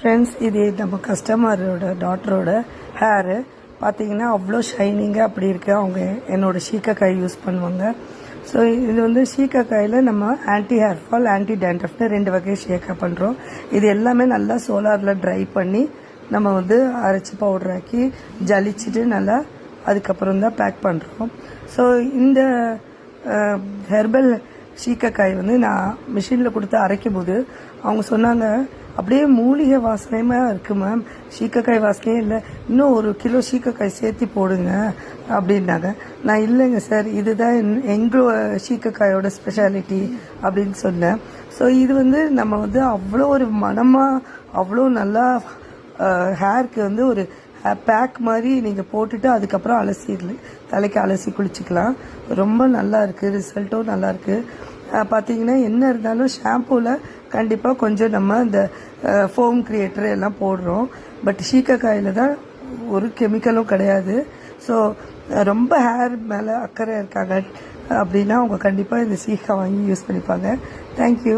Friends இது நம்ம கஸ்டமரோட டாட்டரோட ஹேரு பார்த்தீங்கன்னா அவ்வளோ ஷைனிங்காக அப்படி இருக்கு. அவங்க என்னோட சீக்கக்காய் யூஸ் பண்ணுவாங்க. ஸோ இது வந்து சீக்கக்காயில் நம்ம ஆன்டி ஹேர் ஃபால் ஆன்டி டேண்ட்ரஃப்னு ரெண்டு வகை ஷேக்கப் பண்ணுறோம் இது எல்லாமே நல்லா சோலாரில் ட்ரை பண்ணி நம்ம வந்து அரைச்சி பவுடர் ஆக்கி ஜலிச்சுட்டு நல்லா அதுக்கப்புறம் தான் பேக் பண்ணுறோம் ஸோ இந்த ஹெர்பல் சீக்கக்காய் வந்து நான் மிஷினில் கொடுத்து அரைக்கும் போது அவங்க சொன்னாங்க அப்படியே மூலிகை வாசனையுமே இருக்குது மேம் சீக்கக்காய் வாசனையே இல்லை. இன்னும் ஒரு கிலோ சீக்கக்காய் சேர்த்து போடுங்க அப்படின்னாங்க. நான் இல்லைங்க சார் இதுதான் என்- எங்களோட சீக்கக்காயோட ஸ்பெஷாலிட்டி அப்படின்னு சொன்னேன். ஸோ இது வந்து நம்ம வந்து அவ்வளோ ஒரு மனமாக அவ்வளோ நல்லா ஹேருக்கு வந்து ஒரு பேக் மாதிரி நீங்கள் போட்டுட்டு அதுக்கப்புறம் அலசி தலைக்கு அலசி குளிச்சுக்கலாம். ரொம்ப நல்லா இருக்குது ரிசல்ட்டும் நல்லா இருக்குது பார்த்தீங்கன்னா என்ன இருந்தாலும் ஷாம்பூவில் கண்டிப்பாக கொஞ்சம் நம்ம இந்த ஃபோம் கிரியேட்டர் எல்லாம் போடுறோம். பட் சீக்கக்காயில் தான் ஒரு கெமிக்கலும் கிடையாது. ஸோ ரொம்ப ஹேர் மேலே அக்கறை இருக்காங்க அப்படின்னா அவங்க கண்டிப்பாக இந்த சீக்கா வாங்கி யூஸ் பண்ணிப்பாங்க. தேங்க்யூ